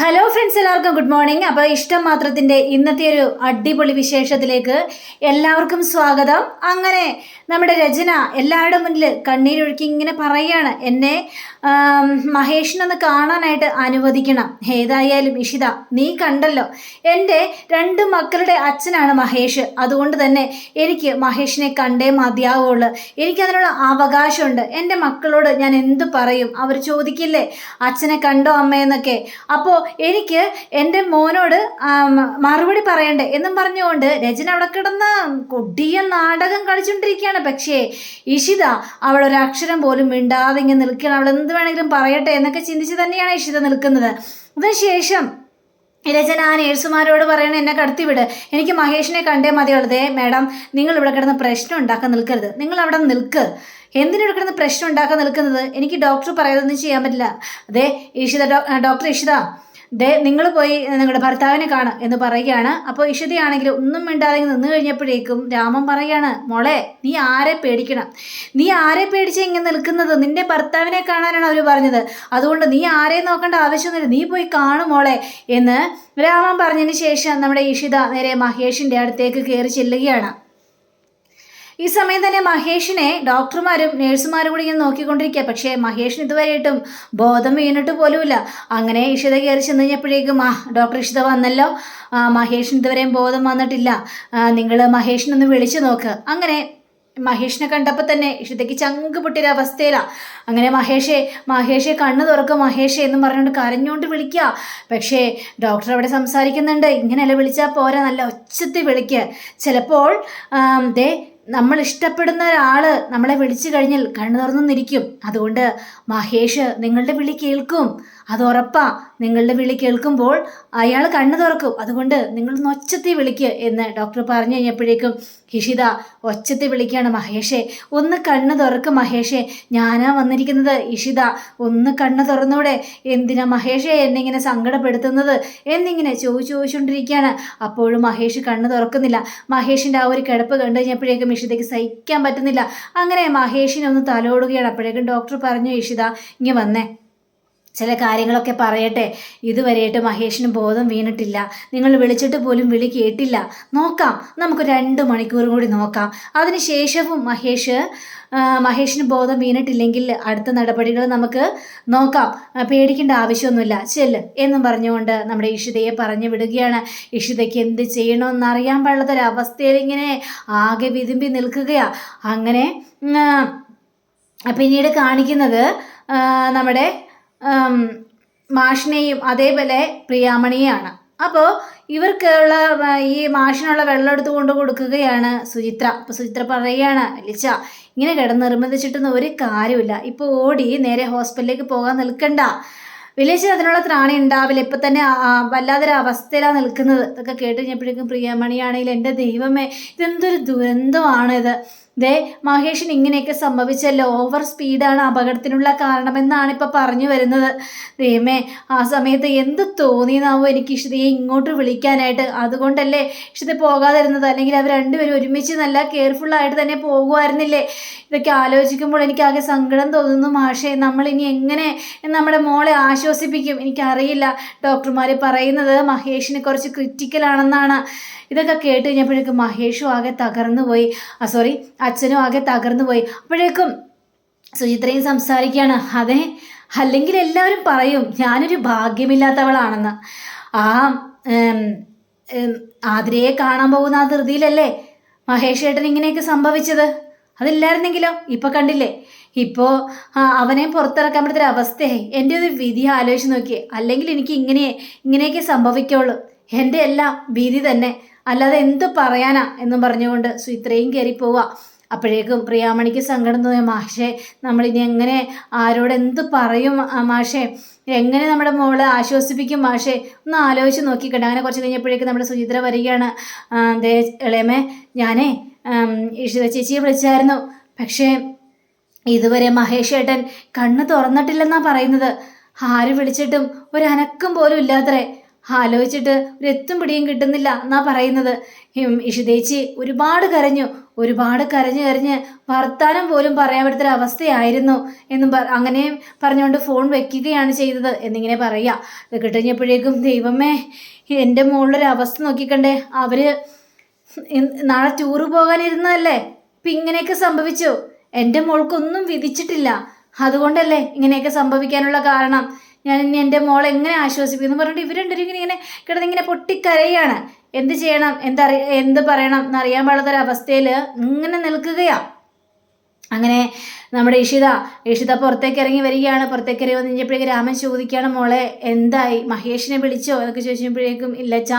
Hello friends എല്ലാവർക്കും good morning അപ്പോൾ ഇഷ്ടം മാത്രത്തിന്റെ ഇന്നത്തെ ഒരു അടിപൊളി വിശേഷത്തിലേക്ക് എല്ലാവർക്കും സ്വാഗതം. അങ്ങനെ നമ്മുടെ രചന എല്ലാവരുടെ മുന്നിൽ കണ്ണീരൊഴുക്കി ഇങ്ങനെ പറയാണ് എന്നെ മഹേഷിനൊന്ന് കാണാനായിട്ട് അനുവദിക്കണം. ഏതായാലും ഇഷിത നീ കണ്ടല്ലോ. എന്റെ രണ്ട് മക്കളുടെ അച്ഛനാണ് മഹേഷ്. അതുകൊണ്ട് തന്നെ എനിക്ക് മഹേഷിനെ കണ്ടേ മതിയാവുള്ളൂ. എനിക്കതിനുള്ള അവകാശമുണ്ട്. എന്റെ മക്കളോട് ഞാൻ എന്ത് പറയും? അവർ ചോദിക്കില്ലേ? അച്ഛനെ കണ്ടോ അമ്മയെന്നൊക്കെ അപ്പോൾ എനിക്ക് എന്റെ മോനോട് മറുപടി പറയണ്ടേ? എന്നും പറഞ്ഞുകൊണ്ട് രചന അവിടെ കിടന്ന് കൊടിയ നാടകം കളിച്ചുകൊണ്ടിരിക്കുകയാണ് പക്ഷേ ഇഷിത അവൾ ഒരു അക്ഷരം പോലും മിണ്ടാതെ ഇങ്ങനെ നിൽക്കുകയാണ്. അവൾ എന്ത് വേണമെങ്കിലും പറയട്ടെ എന്നൊക്കെ ചിന്തിച്ച് തന്നെയാണ് ഇഷിത നിൽക്കുന്നത്. അതിനുശേഷം രചന ആ നേഴ്സുമാരോട് പറയണ എന്നെ കടത്തി വിട്. എനിക്ക് മഹേഷിനെ കണ്ടേ മതിയുള്ളതേ മാഡം നിങ്ങൾ ഇവിടെ കിടന്ന് പ്രശ്നം ഉണ്ടാക്കാൻ നിൽക്കരുത്. നിങ്ങൾ അവിടെ നിൽക്ക്. എന്തിനിവിടെ കിടന്ന് പ്രശ്നം ഉണ്ടാക്കാൻ നിൽക്കുന്നത്? എനിക്ക് ഡോക്ടർ പറയാതൊന്നും ചെയ്യാൻ പറ്റില്ല. അതെ ഇഷിത ഡോക്ടർ ഇഷിത. ദേ നിങ്ങൾ പോയി നിങ്ങളുടെ ഭർത്താവിനെ കാണും എന്ന് പറയുകയാണ്. അപ്പോൾ ഇഷതിയാണെങ്കിൽ ഒന്നും മിണ്ടാതെ നിന്ന് കഴിഞ്ഞപ്പോഴേക്കും രാമൻ പറയുകയാണ് മോളെ നീ ആരെ പേടിക്കണം? നീ ആരെ പേടിച്ച് ഇങ്ങനെ നിൽക്കുന്നത്? നിന്റെ ഭർത്താവിനെ കാണാനാണ് അവർ പറഞ്ഞത്. അതുകൊണ്ട് നീ ആരെ നോക്കേണ്ട ആവശ്യമൊന്നുമില്ല. നീ പോയി കാണും മോളെ. എന്ന് രാമൻ പറഞ്ഞതിന് ശേഷം നമ്മുടെ ഇഷിത നേരെ മഹേഷിന്റെ അടുത്തേക്ക് കയറി ചെല്ലുകയാണ്. ഈ സമയം തന്നെ മഹേഷിനെ ഡോക്ടർമാരും നേഴ്സുമാരും കൂടി ഇങ്ങനെ നോക്കിക്കൊണ്ടിരിക്കുക. പക്ഷേ മഹേഷിന് ഇതുവരെയായിട്ടും ബോധം വീണിട്ട് പോലുമില്ല. അങ്ങനെ ഇഷിത കയറി ചെന്ന് കഴിഞ്ഞപ്പോഴേക്കും ആ ഡോക്ടർ ഇഷിത വന്നല്ലോ. മഹേഷിന് ഇതുവരെയും ബോധം വന്നിട്ടില്ല. നിങ്ങൾ മഹേഷിനൊന്ന് വിളിച്ചു നോക്ക്. അങ്ങനെ മഹേഷിനെ കണ്ടപ്പോൾ തന്നെ ഇഷിതയ്ക്ക് ചങ്ക് പൊട്ടിയൊരു അവസ്ഥയിലാണ് അങ്ങനെ മഹേഷെ മഹേഷെ കണ്ണ് തുറക്കും മഹേഷെ എന്ന് പറഞ്ഞുകൊണ്ട് കരഞ്ഞുകൊണ്ട് വിളിക്കുക. പക്ഷേ ഡോക്ടർ അവിടെ സംസാരിക്കുന്നുണ്ട്. ഇങ്ങനെയല്ല വിളിച്ചാൽ പോരാ. നല്ല ഒച്ചത്തിൽ വിളിക്കുക ചിലപ്പോൾ ദേ നമ്മൾ ഇഷ്ടപ്പെടുന്ന ഒരാൾ നമ്മളെ വിളിച്ചു കഴിഞ്ഞാൽ കണ്ണു തുറന്നു നിന്നിരിക്കും. അതുകൊണ്ട് മഹേഷ് നിങ്ങളുടെ വിളി കേൾക്കും. അത് ഉറപ്പാ. നിങ്ങളുടെ വിളി കേൾക്കുമ്പോൾ അയാൾ കണ്ണു തുറക്കും. അതുകൊണ്ട് നിങ്ങൾ ഒച്ചത്തി വിളിക്ക് എന്ന് ഡോക്ടർ പറഞ്ഞു കഴിഞ്ഞപ്പോഴേക്കും ഹിഷിത ഒച്ചത്തി വിളിക്കുകയാണ് മഹേഷെ. ഒന്ന് കണ്ണു തുറക്ക് മഹേഷെ. ഞാനാ വന്നിരിക്കുന്നത്. ഇഷിത ഒന്ന് കണ്ണു തുറന്നൂടെ. എന്തിനാ മഹേഷെ എന്നിങ്ങനെ സങ്കടപ്പെടുത്തുന്നത്? എന്നിങ്ങനെ ചോദിച്ചു ചോദിച്ചുകൊണ്ടിരിക്കുകയാണ്. അപ്പോഴും മഹേഷ് കണ്ണു തുറക്കുന്നില്ല. മഹേഷിന്റെ ആ ഒരു കിടപ്പ് കണ്ടു കഴിഞ്ഞപ്പോഴേക്കും ഇഷിതയ്ക്ക് സഹിക്കാൻ പറ്റുന്നില്ല. അങ്ങനെ മഹേഷിനെ ഒന്ന് തലോടുകയാണ്. അപ്പോഴേക്കും ഡോക്ടർ പറഞ്ഞു ഇഷിത ഇങ്ങനെ വന്നേ. ചില കാര്യങ്ങളൊക്കെ പറയട്ടെ. ഇതുവരെയായിട്ട് മഹേഷിന് ബോധം വീണിട്ടില്ല. നിങ്ങൾ വിളിച്ചിട്ട് പോലും വിളി കേട്ടില്ല. നോക്കാം. നമുക്ക് രണ്ട് മണിക്കൂറും കൂടി നോക്കാം. അതിനുശേഷവും മഹേഷ് മഹേഷിന് ബോധം വീണിട്ടില്ലെങ്കിൽ അടുത്ത നടപടികൾ നമുക്ക് നോക്കാം. പേടിക്കേണ്ട ആവശ്യമൊന്നുമില്ല. ചെല്ല് എന്നും പറഞ്ഞുകൊണ്ട് നമ്മുടെ ഇഷിതയെ പറഞ്ഞു വിടുകയാണ്. ഇഷിതയ്ക്ക് എന്ത് ചെയ്യണമെന്ന് അറിയാൻ പാടില്ലാത്തൊരവസ്ഥയിൽ ആകെ വിതുമ്പി നിൽക്കുകയാണ് അങ്ങനെ പിന്നീട് കാണിക്കുന്നത് നമ്മുടെ മാഷിനെയും അതേപോലെ പ്രിയാമണിയാണ് അപ്പോൾ ഇവർക്കുള്ള ഈ മാഷിനുള്ള വെള്ളം എടുത്ത് കൊണ്ട് കൊടുക്കുകയാണ് സുചിത്ര. അപ്പോൾ സുചിത്ര പറയുകയാണ് ലിച്ച ഇങ്ങനെ കിടന്ന് നിർബന്ധിച്ചിട്ടൊന്നും ഒരു കാര്യമില്ല ഇപ്പോൾ ഓടി നേരെ ഹോസ്പിറ്റലിലേക്ക് പോകാൻ നിൽക്കണ്ട. വില്ലേജിൽ അതിനുള്ള ത്രാണി ഉണ്ടാവില്ല. ഇപ്പം തന്നെ വല്ലാതൊരു അവസ്ഥയിലാണ് നിൽക്കുന്നത്. ഇതൊക്കെ കേട്ട് കഴിഞ്ഞപ്പോഴേക്കും പ്രിയമണിയാണെങ്കിൽ എന്റെ ദൈവമേ ഇതെന്തൊരു ദുരന്തമാണ് ഇത് ദേ മഹേഷിന് ഇങ്ങനെയൊക്കെ സംഭവിച്ചല്ലോ. ഓവർ സ്പീഡാണ് അപകടത്തിനുള്ള കാരണമെന്നാണ് ഇപ്പോൾ പറഞ്ഞു വരുന്നത്. ദൈവമേ ആ സമയത്ത് എന്ത് തോന്നിയെന്നാവോ എനിക്ക് ഇഷിതയെ ഇങ്ങോട്ട് വിളിക്കാനായിട്ട്. അതുകൊണ്ടല്ലേ ഇഷിത പോകാതിരുന്നത്. അല്ലെങ്കിൽ അവർ രണ്ടുപേരും ഒരുമിച്ച് നല്ല കെയർഫുള്ളായിട്ട് തന്നെ പോകുമായിരുന്നില്ലേ? ഇതൊക്കെ ആലോചിക്കുമ്പോൾ എനിക്ക് ആകെ സങ്കടം തോന്നുന്നു മാഷേ. നമ്മൾ ഇനി എങ്ങനെ നമ്മുടെ മോളെ ആശ്വസിപ്പിക്കും? എനിക്കറിയില്ല. ഡോക്ടർമാർ പറയുന്നത് മഹേഷിന് കുറച്ച് ക്രിറ്റിക്കൽ ആണെന്നാണ്. ഇതൊക്കെ കേട്ട് കഴിഞ്ഞപ്പോഴേക്കും മഹേഷും ആകെ തകർന്നു പോയി. ആ സോറി അച്ഛനും ആകെ തകർന്നു പോയി. അപ്പോഴേക്കും സുചിത്രയും സംസാരിക്കുകയാണ് അതെ അല്ലെങ്കിൽ എല്ലാവരും പറയും ഞാനൊരു ഭാഗ്യമില്ലാത്തവളാണെന്ന്. ആ ആതിരയെ കാണാൻ പോകുന്ന ആ ധൃതിയിലല്ലേ മഹേഷ് ഏട്ടൻ ഇങ്ങനെയൊക്കെ സംഭവിച്ചത്? അതില്ലായിരുന്നെങ്കിലോ? ഇപ്പൊ കണ്ടില്ലേ? ഇപ്പോ അവനെ പുറത്തിറക്കാൻ പറ്റുന്ന അവസ്ഥയായി എന്റെ ഒരു വിധി ആലോചിച്ച് നോക്കിയേ. അല്ലെങ്കിൽ എനിക്ക് ഇങ്ങനെ ഇങ്ങനെയൊക്കെ സംഭവിക്കുള്ളൂ. എന്റെ എല്ലാം വിധി തന്നെ. അല്ലാതെ എന്ത് പറയാനാ എന്നും പറഞ്ഞുകൊണ്ട് സുയിത്രയും കയറി പോവാ. അപ്പോഴേക്കും പ്രിയാമണിക്ക് സങ്കടം തോന്നിയ മാഷേ നമ്മളിനി എങ്ങനെ ആരോട് എന്ത് പറയും മാഷെ? എങ്ങനെ നമ്മുടെ മോളെ ആശ്വസിപ്പിക്കും മാഷേ? ഒന്ന് ആലോചിച്ച് നോക്കിക്കട്ടെ. അങ്ങനെ കുറച്ച് കഴിഞ്ഞപ്പോഴേക്കും നമ്മുടെ സുചിത്ര വരികയാണ്. ദേ ഇളയമേ ഞാനേ ഇഷിത ചേച്ചിയെ വിളിച്ചായിരുന്നു. പക്ഷേ ഇതുവരെ മഹേഷ് ഏട്ടൻ കണ്ണ് തുറന്നിട്ടില്ലെന്നാ പറയുന്നത്. ആര് വിളിച്ചിട്ടും ഒരു പോലും ഇല്ലാത്രേ ആലോചിച്ചിട്ട് ഒരു എത്തും പിടിയും കിട്ടുന്നില്ല എന്നാ പറയുന്നത്. ഇഷിതേച്ചി ഒരുപാട് കരഞ്ഞു. ഒരുപാട് കരഞ്ഞു കരഞ്ഞ് വർത്താനം പോലും പറയാൻ പറ്റാത്തൊരു അവസ്ഥയായിരുന്നു എന്നും പറ അങ്ങനെ പറഞ്ഞുകൊണ്ട് ഫോൺ വെക്കുകയാണ് ചെയ്തത് എന്നിങ്ങനെ പറയുക ഇത് കിട്ടുകഴിഞ്ഞപ്പോഴേക്കും ദൈവമേ എന്റെ മോളുടെ അവസ്ഥ നോക്കിക്കണ്ടേ. ഇൻ- നാളെ ടൂറ് പോകാനിരുന്നതല്ലേ? ഇപ്പം ഇങ്ങനെയൊക്കെ സംഭവിച്ചു. എന്റെ മോൾക്കൊന്നും വിധിച്ചിട്ടില്ല. അതുകൊണ്ടല്ലേ ഇങ്ങനെയൊക്കെ സംഭവിക്കാനുള്ള കാരണം. ഞാൻ ഇനി എന്റെ മോളെ എങ്ങനെ ആശ്വസിപ്പിക്കുന്നു പറഞ്ഞിട്ട് ഇവർ ഇങ്ങനെ ഇങ്ങനെ കിടന്നിങ്ങനെ പൊട്ടിക്കരയാണ്. എന്ത് ചെയ്യണം? എന്തറി എന്ത് പറയണം? എന്നറിയാൻ പാടാത്തൊരവസ്ഥയിൽ ഇങ്ങനെ നിൽക്കുകയാ. അങ്ങനെ നമ്മുടെ ഇഷിത ഇഷിത പുറത്തേക്ക് ഇറങ്ങി വരികയാണ്. പുറത്തേക്ക് ഇറങ്ങി വന്നു കഴിഞ്ഞപ്പോഴേക്കും രാമൻ ചോദിക്കുകയാണ് മോളെ എന്തായി? മഹേഷിനെ വിളിച്ചോ? എന്നൊക്കെ ചോദിച്ചപ്പോഴേക്കും ഇല്ലച്ചാ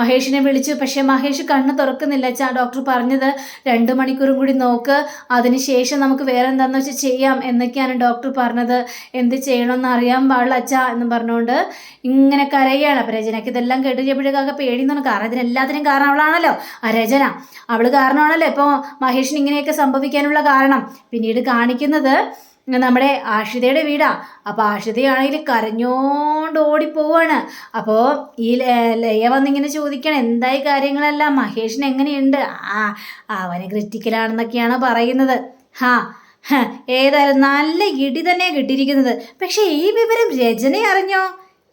മഹേഷിനെ വിളിച്ചു. പക്ഷേ മഹേഷ് കണ്ണ് തുറക്കുന്നില്ല. ആ ഡോക്ടർ പറഞ്ഞത് രണ്ട് മണിക്കൂറും കൂടി നോക്ക്. അതിനുശേഷം നമുക്ക് വേറെ എന്താണെന്ന് വെച്ചാൽ ചെയ്യാം എന്നൊക്കെയാണ് ഡോക്ടർ പറഞ്ഞത്. എന്ത് ചെയ്യണമെന്ന് അറിയാൻ പാടില്ല അച്ഛാ എന്ന് പറഞ്ഞുകൊണ്ട് ഇങ്ങനെ കരയാണ്. അപ്പം രചനയ്ക്ക് ഇതെല്ലാം കേട്ട് കഴിഞ്ഞപ്പോഴേക്കൊക്കെ പേടിയെന്നാണ് കാരണം ഇതിനെല്ലാത്തിനും കാരണം അവളാണല്ലോ. ആ രചന. അവൾ കാരണമാണല്ലോ ഇപ്പോൾ മഹേഷിന് ഇങ്ങനെയൊക്കെ സംഭവിക്കാനുള്ള കാരണം. പിന്നീട് കാണിക്കുന്നത് നമ്മുടെ ആഷിതയുടെ വീടാ. അപ്പോൾ ആഷിതയാണെങ്കിൽ കരഞ്ഞോണ്ട് ഓടിപ്പോവാണ്. അപ്പോൾ ഈ ലയ വന്നിങ്ങനെ ചോദിക്കണം എന്തായി കാര്യങ്ങളെല്ലാം? മഹേഷിന് എങ്ങനെയുണ്ട്? ആ അവന് ക്രിറ്റിക്കലാണെന്നൊക്കെയാണ് പറയുന്നത്. ഹ, ഏതായാലും നല്ല ഇടി തന്നെ കിട്ടിയിരിക്കുന്നത്. പക്ഷേ ഈ വിവരം രചന അറിഞ്ഞോ?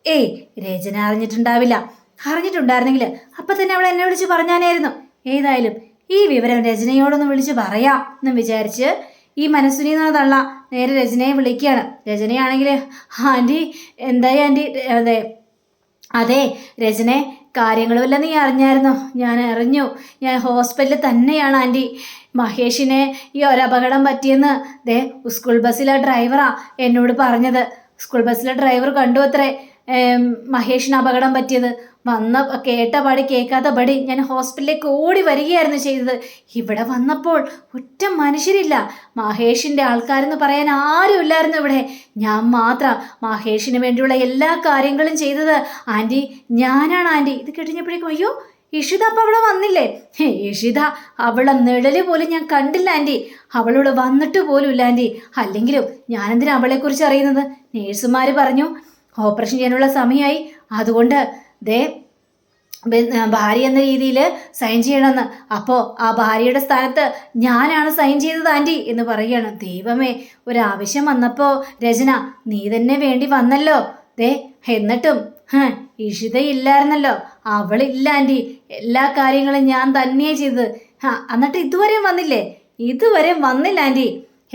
ഏയ് രചന അറിഞ്ഞിട്ടുണ്ടാവില്ല. അറിഞ്ഞിട്ടുണ്ടായിരുന്നെങ്കിൽ അപ്പം തന്നെ അവൾ എന്നെ വിളിച്ച് പറഞ്ഞാനായിരുന്നു. ഏതായാലും ഈ വിവരം രചനയോടൊന്ന് വിളിച്ച് പറയാം എന്ന് വിചാരിച്ച് ഈ മനസ്സിനെ തള്ള നേരെ രചനയെ വിളിക്കുകയാണ്. രചനയാണെങ്കിൽ ആന്റി എന്തായി ആന്റി അതെ അതെ രചനെ കാര്യങ്ങളുമല്ല നീ അറിഞ്ഞായിരുന്നോ? ഞാൻ അറിഞ്ഞു. ഞാൻ ഹോസ്പിറ്റലിൽ തന്നെയാണ് ആന്റി മഹേഷിനെ ഈ ഒരപകടം പറ്റിയെന്ന് ദേ സ്കൂൾ ബസ്സിലെ ഡ്രൈവറാ എന്നോട് പറഞ്ഞത്. സ്കൂൾ ബസ്സിലെ ഡ്രൈവർ കണ്ടു അത്രേ. മഹേഷിന് അപകടം പറ്റിയത്. വന്ന കേട്ട പാടി കേൾക്കാത്ത പടി ഞാൻ ഹോസ്പിറ്റലിലേക്ക് ഓടി വരികയായിരുന്നു ചെയ്തത്. ഇവിടെ വന്നപ്പോൾ ഒറ്റ മനുഷ്യരില്ല. മഹേഷിന്റെ ആൾക്കാരെന്ന് പറയാൻ ആരും ഇല്ലായിരുന്നു ഇവിടെ. ഞാൻ മാത്രം മഹേഷിന് വേണ്ടിയുള്ള എല്ലാ കാര്യങ്ങളും ചെയ്തത് ആന്റി ഞാനാണ് ആന്റി ഇത് കേട്ടുകഴിഞ്ഞപ്പോഴേക്കും അയ്യോ ഇഷിത അപ്പം അവിടെ വന്നില്ലേ? ഇഷിത അവളെ നിഴൽ പോലും ഞാൻ കണ്ടില്ല ആന്റി അവളോട് വന്നിട്ട് പോലും ഇല്ല ആന്റി അല്ലെങ്കിലും ഞാനെന്തിനാ അവളെക്കുറിച്ച് അറിയുന്നത്? നേഴ്സുമാർ പറഞ്ഞു ഓപ്പറേഷൻ ചെയ്യാനുള്ള സമയമായി. അതുകൊണ്ട് ദേ ഭാര്യ എന്ന രീതിയിൽ സൈൻ ചെയ്യണമെന്ന്. അപ്പോൾ ആ ഭാര്യയുടെ സ്ഥാനത്ത് ഞാനാണ് സൈൻ ചെയ്തത് ആന്റി എന്ന് പറയുകയാണ്. ദൈവമേ ഒരാവശ്യം വന്നപ്പോൾ രചന നീ തന്നെ വേണ്ടി വന്നല്ലോ. ദേ എന്നിട്ടും ഇഷിതയില്ലായിരുന്നല്ലോ അവളില്ല ആന്റി എല്ലാ കാര്യങ്ങളും ഞാൻ തന്നെയാണ് ചെയ്തത്. ആ എന്നിട്ട് ഇതുവരെയും വന്നില്ലേ? ഇതുവരെയും വന്നില്ല ആന്റി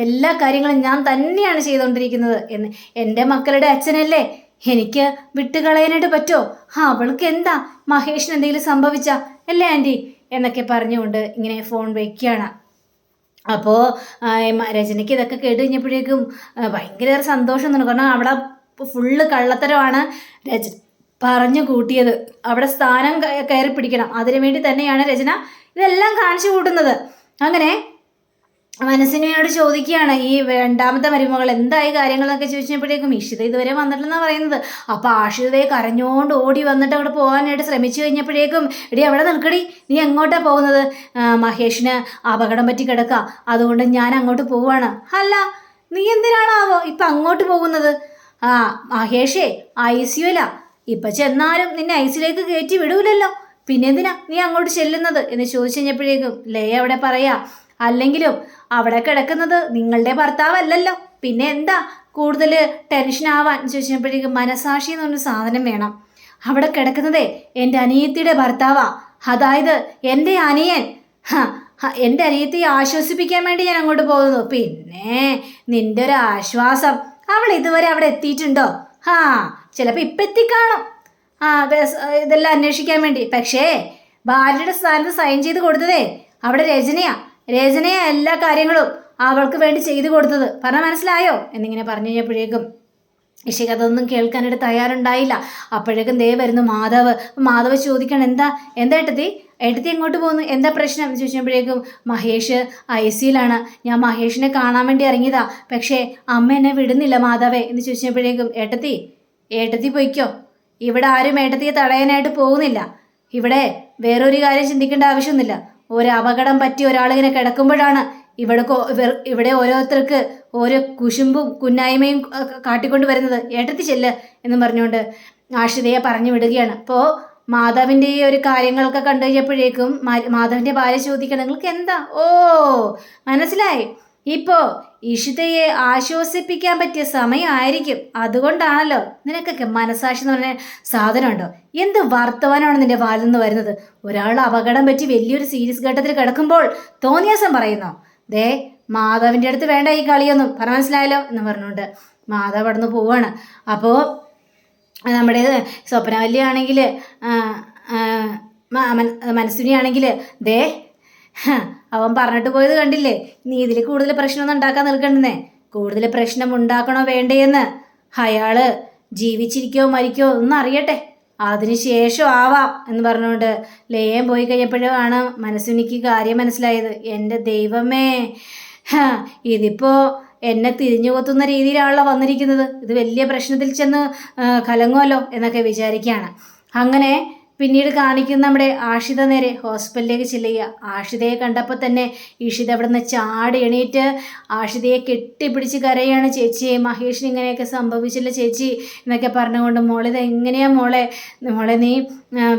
എല്ലാ കാര്യങ്ങളും ഞാൻ തന്നെയാണ് ചെയ്തുകൊണ്ടിരിക്കുന്നത് എന്ന്. എന്റെ മക്കളുടെ അച്ഛനല്ലേ? എനിക്ക് വിട്ടുകളയാനായിട്ട് പറ്റോ? ആ അവൾക്ക് എന്താ? മഹേഷിന് എന്തെങ്കിലും സംഭവിച്ച? അല്ലേ ആന്റി എന്നൊക്കെ പറഞ്ഞുകൊണ്ട് ഇങ്ങനെ ഫോൺ വയ്ക്കുകയാണ് അപ്പോൾ രചനയ്ക്ക് ഇതൊക്കെ കേട്ട് കഴിഞ്ഞപ്പോഴേക്കും ഭയങ്കര സന്തോഷം തോന്നുന്നു കാരണം അവിടെ ഫുള്ള് കള്ളത്തരമാണ് രച പറഞ്ഞു കൂട്ടിയത്. അവിടെ സ്ഥാനം കയറി പിടിക്കണം അതിനു വേണ്ടി തന്നെയാണ് രചന ഇതെല്ലാം കാണിച്ചു കൂട്ടുന്നത്. അങ്ങനെ മനസ്സിനോട് ചോദിക്കുകയാണ് ഈ രണ്ടാമത്തെ മരുമകൾ എന്തായി കാര്യങ്ങളൊക്കെ ചോദിച്ചപ്പോഴേക്കും ഇഷിത ഇതുവരെ വന്നിട്ടില്ലെന്നാണ് പറയുന്നത്. അപ്പോൾ ആഷിതയെ കരഞ്ഞോണ്ട് ഓടി വന്നിട്ട് അവിടെ പോകാനായിട്ട് ശ്രമിച്ചു കഴിഞ്ഞപ്പോഴേക്കും എടി അവിടെ നിൽക്കടി നീ എങ്ങോട്ടാണ് പോകുന്നത്? മഹേഷിന് അപകടം പറ്റി കിടക്കുക അതുകൊണ്ട് ഞാൻ അങ്ങോട്ട് പോവാണ്. അല്ല നീ എന്തിനാണാവോ ഇപ്പം അങ്ങോട്ട് പോകുന്നത്? ആ മഹേഷേ ഐ സിയുല ഇപ്പം ചെന്നാലും നിന്നെ ഐ സിയിലേക്ക് കയറ്റി വിടൂലല്ലോ. പിന്നെ എന്തിനാ നീ അങ്ങോട്ട് ചെല്ലുന്നത്? എന്ന് ചോദിച്ചു കഴിഞ്ഞപ്പോഴേക്കും ലയ അവിടെ പറയാ അല്ലെങ്കിലും അവിടെ കിടക്കുന്നത് നിങ്ങളുടെ ഭർത്താവല്ലല്ലോ. പിന്നെ എന്താ കൂടുതൽ ടെൻഷൻ ആവാൻ? ചോദിച്ചപ്പോഴേക്കും മനസാക്ഷി എന്ന് പറഞ്ഞ സാധനം വേണം. അവിടെ കിടക്കുന്നതേ എന്റെ അനിയത്തിയുടെ ഭർത്താവാ. അതായത് എന്റെ അനിയൻ. എന്റെ അനിയത്തിയെ ആശ്വസിപ്പിക്കാൻ വേണ്ടി ഞാൻ അങ്ങോട്ട് പോകുന്നു. പിന്നെ നിന്റെ ഒരു ആശ്വാസം. അവൾ ഇതുവരെ അവിടെ എത്തിയിട്ടുണ്ടോ? ഹാ ചിലപ്പോൾ ഇപ്പം എത്തിക്കാണും. ആ ഇതെല്ലാം അന്വേഷിക്കാൻ വേണ്ടി. പക്ഷേ ഭാര്യയുടെ സ്ഥാനത്ത് സൈൻ ചെയ്ത് കൊടുത്തതേ. അവിടെ രചനയാ. രചനയാ എല്ലാ കാര്യങ്ങളും അവൾക്ക് വേണ്ടി ചെയ്തു കൊടുത്തത്. പറഞ്ഞാൽ മനസ്സിലായോ? എന്നിങ്ങനെ പറഞ്ഞു കഴിഞ്ഞപ്പോഴേക്കും ഇഷിക അതൊന്നും കേൾക്കാനായിട്ട് തയ്യാറുണ്ടായില്ല. അപ്പോഴേക്കും ദേ വരുന്നു മാധവ്. മാധവ് ചോദിക്കണം എന്താ? എന്താ ഏട്ടത്തി? ഏട്ടത്തി എങ്ങോട്ട് പോകുന്നു? എന്താ പ്രശ്നം? എന്ന് ചോദിച്ചപ്പോഴേക്കും മഹേഷ് ഐ സിയിലാണ്. ഞാൻ മഹേഷിനെ കാണാൻ വേണ്ടി ഇറങ്ങിയതാ. പക്ഷേ അമ്മ എന്നെ വിടുന്നില്ല മാധവേ. എന്ന് ചോദിച്ചപ്പോഴേക്കും ഏട്ടത്തി ഏട്ടത്തി പൊയ്ക്കോ. ഇവിടെ ആരും ഏട്ടത്തിയെ തടയാനായിട്ട് പോകുന്നില്ല. ഇവിടെ വേറൊരു കാര്യം ചിന്തിക്കേണ്ട ആവശ്യമൊന്നുമില്ല. ഒരു അപകടം പറ്റി ഒരാളിങ്ങനെ കിടക്കുമ്പോഴാണ് ഇവിടെ ഇവിടെ ഓരോരുത്തർക്ക് ഓരോ കുശുമ്പും കുന്നായ്മയും കാട്ടിക്കൊണ്ട് വരുന്നത്. ഏട്ടത്തി ചെല്ല് എന്ന് പറഞ്ഞുകൊണ്ട് ആഷിതയെ പറഞ്ഞു വിടുകയാണ്. അപ്പോൾ മാധവിന്റെ ഈ ഒരു കാര്യങ്ങളൊക്കെ കണ്ടു കഴിഞ്ഞപ്പോഴേക്കും മാധവിന്റെ ഭാര്യ ചോദിക്കണം നിങ്ങൾക്ക് എന്താ? ഓ മനസ്സിലായി. ഇപ്പോ ഇഷിതയെ ആശ്വസിപ്പിക്കാൻ പറ്റിയ സമയമായിരിക്കും. അതുകൊണ്ടാണല്ലോ നിനക്കൊക്കെ മനസാക്ഷി എന്ന് പറഞ്ഞ സാധനമുണ്ടോ? എന്ത് വർത്തമാനമാണ് നിന്റെ വാലിൽ നിന്ന് വരുന്നത്? ഒരാൾ അപകടം പറ്റി വലിയൊരു സീരിയസ് ഘട്ടത്തിൽ കിടക്കുമ്പോൾ തോന്നിയാസം പറയുന്നു? ദേ മാധവിന്റെ അടുത്ത് വേണ്ട ഈ കളിയൊന്നും. പറഞ്ഞ മനസ്സിലായല്ലോ എന്ന് പറഞ്ഞുകൊണ്ട് മാധവ് അവിടെ നിന്ന് പോവാണ്. അപ്പോൾ നമ്മുടെ സ്വപ്നവല്ലിയാണെങ്കിൽ മനസ്സിനെയാണെങ്കിൽ ദേ അവൻ പറഞ്ഞിട്ട് പോയത് കണ്ടില്ലേ? നീ ഇതിൽ കൂടുതൽ പ്രശ്നമൊന്നും ഉണ്ടാക്കാൻ നിൽക്കണ്ടെന്നേ. കൂടുതൽ പ്രശ്നം ഉണ്ടാക്കണോ വേണ്ടേന്ന് അയാൾ ജീവിച്ചിരിക്കോ മരിക്കോ ഒന്നും അറിയട്ടെ. അതിനുശേഷം ആവാം എന്ന് പറഞ്ഞുകൊണ്ട് ലയം പോയി കഴിഞ്ഞപ്പോഴാണ് മനസ്സിനിക്ക് കാര്യം മനസ്സിലായത്. എന്റെ ദൈവമേ ഇതിപ്പോൾ ഇതിപ്പോ എന്നെ തിരിഞ്ഞു കൊത്തുന്ന രീതിയിലാണല്ലോ വന്നിരിക്കുന്നത്. ഇത് വലിയ പ്രശ്നത്തിൽ ചെന്ന് കലങ്ങുമല്ലോ എന്നൊക്കെ വിചാരിക്കുകയാണ്. അങ്ങനെ പിന്നീട് കാണിക്കുന്ന നമ്മുടെ ആഷിത നേരെ ഹോസ്പിറ്റലിലേക്ക് ചെല്ലുക ആഷിതയെ കണ്ടപ്പോൾ തന്നെ ഈഷിത അവിടെ നിന്ന് ചാടി എണീറ്റ് ആഷിതയെ കെട്ടിപ്പിടിച്ച് കരയാണ് ചേച്ചിയെ മഹേഷ് ഇങ്ങനെയൊക്കെ സംഭവിച്ചില്ല ചേച്ചി എന്നൊക്കെ പറഞ്ഞുകൊണ്ട് മോളിത് എങ്ങനെയാ മോളെ? മോളെ നീ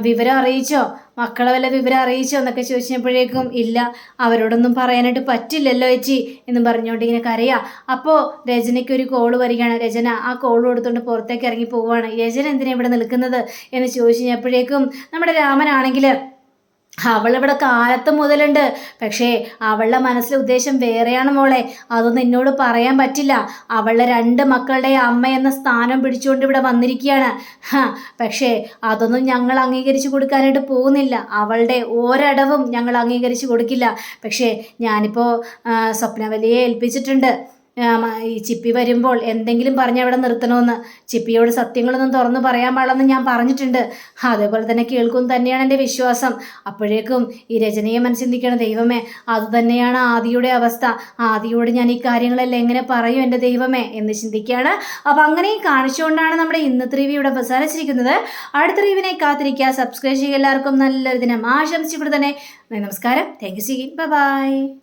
വിവരം അറിയിച്ചോ? മക്കളെ വല്ല വിവരം അറിയിച്ചോ എന്നൊക്കെ ചോദിച്ചപ്പോഴേക്കും ഇല്ല അവരോടൊന്നും പറയാനായിട്ട് പറ്റില്ലല്ലോ ചേച്ചി എന്ന് പറഞ്ഞുകൊണ്ട് ഇങ്ങനെ കരയാ. അപ്പോൾ രചനയ്ക്ക് ഒരു കോൾ വരികയാണ്. രചന ആ കോൾ കൊടുത്തുകൊണ്ട് പുറത്തേക്ക് ഇറങ്ങി പോവുകയാണ് രചന എന്തിനാണ് ഇവിടെ നിൽക്കുന്നത്? എന്ന് ചോദിച്ചു കഴിഞ്ഞപ്പോഴേക്കും നമ്മുടെ രാമനാണെങ്കിൽ അവളിവിടെ കാലത്ത് മുതലുണ്ട്. പക്ഷേ അവളുടെ മനസ്സിലെ ഉദ്ദേശം വേറെയാണ് മോളെ. അതൊന്നും എന്നോട് പറയാൻ പറ്റില്ല. അവളുടെ രണ്ട് മക്കളുടെ അമ്മ എന്ന സ്ഥാനം പിടിച്ചുകൊണ്ട് ഇവിടെ വന്നിരിക്കുകയാണ്. പക്ഷേ അതൊന്നും ഞങ്ങൾ അംഗീകരിച്ചു കൊടുക്കാനായിട്ട് പോകുന്നില്ല. അവളുടെ ഒരടവും ഞങ്ങൾ അംഗീകരിച്ചു കൊടുക്കില്ല. പക്ഷേ ഞാനിപ്പോൾ സ്വപ്നവലിയെ ഏൽപ്പിച്ചിട്ടുണ്ട്. ഈ ചിപ്പി വരുമ്പോൾ എന്തെങ്കിലും പറഞ്ഞ് അവിടെ നിർത്തണമെന്ന് ചിപ്പിയോട് സത്യങ്ങളൊന്നും തുറന്നു പറയാൻ പാടില്ലെന്ന് ഞാൻ പറഞ്ഞിട്ടുണ്ട്. അതേപോലെ തന്നെ കേൾക്കും തന്നെയാണ് എന്റെ വിശ്വാസം. അപ്പോഴേക്കും ഈ രചനയെ മനസ്സിന്തിക്കണം ദൈവമേ അത് തന്നെയാണ് ആദിയുടെ അവസ്ഥ. ആദിയോട് ഞാൻ ഈ കാര്യങ്ങളെല്ലാം എങ്ങനെ പറയും എന്റെ ദൈവമേ എന്ന് ചിന്തിക്കുകയാണ്. അപ്പോൾ അങ്ങനെ കാണിച്ചുകൊണ്ടാണ് നമ്മുടെ ഇന്നത്തെ റിവ്യൂ ഇവിടെ അവസാനിച്ചിരിക്കുന്നത്. അടുത്ത റിവ്യൂവിനെ കാത്തിരിക്കുക. സബ്സ്ക്രൈബ് ചെയ്യുക എല്ലാവർക്കും നല്ലൊരു ദിനം. ആശംസിച്ചുകൊണ്ട് തന്നെ നമസ്കാരം. Thank you C by